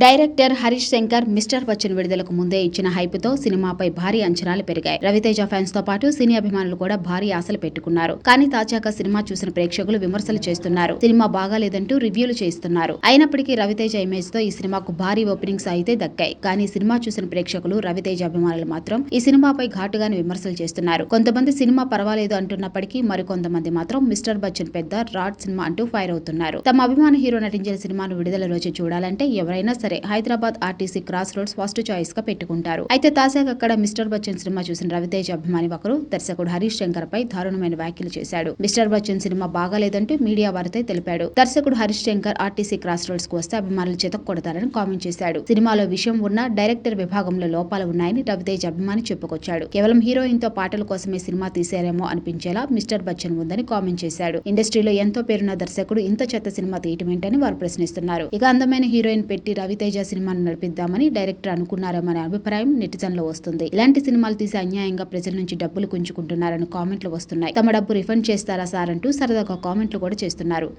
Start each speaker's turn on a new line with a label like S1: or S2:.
S1: Director Harish Shankar mister Bachchan విడుదలకు ముందే ఇచ్చిన హైపుతో సినిమాపై భారీ అంచనాలు పెరిగాయి. రవితేజ ఫ్యాన్స్తో పాటు సినీ అభిమానులు కూడా భారీ ఆశలు పెట్టుకున్నారు. కానీ తాజాగా సినిమా చూసిన ప్రేక్షకులు విమర్శలు చేస్తున్నారు. సినిమా బాగాలేదంటూ రివ్యూలు చేస్తున్నారు అయినప్పటికీ రవితేజ ఇమేజ్తో ఈ సినిమాకు భారీ ఓపెనింగ్స్ అయితే దక్కాయి. కానీ సినిమా చూసిన ప్రేక్షకులు రవితేజ అభిమానులు మాత్రం ఈ సినిమాపై ఘాటుగానే విమర్శలు చేస్తున్నారు. కొంతమంది సినిమా పర్వాలేదు అంటున్నప్పటికీ మరికొంతమంది మాత్రం మిస్టర్ బచ్చన్ పెద్ద రాడ్ సినిమా అంటూ ఫైర్ అవుతున్నారు. తమ అభిమాన హీరో నటించిన సినిమాను విడుదల రోజు చూడాలంటే ఎవరైనా సరే Hyderabad RTC cross roads first చాయిస్గా పెట్టుకుంటారు. అయితే తాజాగా అక్కడ మిస్టర్ బచ్చన్ సినిమా చూసిన రవితేజ అభిమాని ఒకరు దర్శకుడు హరీష్ శంకర్ పై దారుణమైన వ్యాఖ్యలు చేశాడు. మిస్టర్ బచ్చన్ సినిమా బాగాలేదంటూ మీడియా వారితో తెలిపాడు. దర్శకుడు హరీష్ శంకర్ ఆర్టీసీ క్రాస్ రోడ్స్కు వస్తే అభిమానులు చితక్ కొడతారని కామెంట్ చేశాడు. సినిమాలో విషయం ఉన్న డైరెక్టర్ విభాగంలో లోపాలు ఉన్నాయని రవితేజ అభిమాని చెప్పుకొచ్చాడు. కేవలం హీరోయిన్తో పాటల కోసమే సినిమా తీశారేమో అనిపించేలా మిస్టర్ బచ్చన్ ఉందని కామెంట్ చేశాడు. ఇండస్ట్రీలో ఎంతో పేరున్న దర్శకుడు ఇంత చెత్త సినిమా తీయటమేంటని వారు ప్రశ్నిస్తున్నారు. ఇక అందమైన హీరోయిన్ పెట్టి రవి రవితేజ సినిమాను నడిపిద్దామని డైరెక్టర్ అనుకున్నారేమనే అభిప్రాయం నెటిజన్లో వస్తుంది. ఇలాంటి సినిమాలు తీసి అన్యాయంగా ప్రజల నుంచి డబ్బులు కుంచుకుంటున్నారని కామెంట్లు వస్తున్నాయి. తమ డబ్బు రిఫండ్ చేస్తారా సార్ అంటూ సరదాగా కామెంట్లు కూడా చేస్తున్నారు.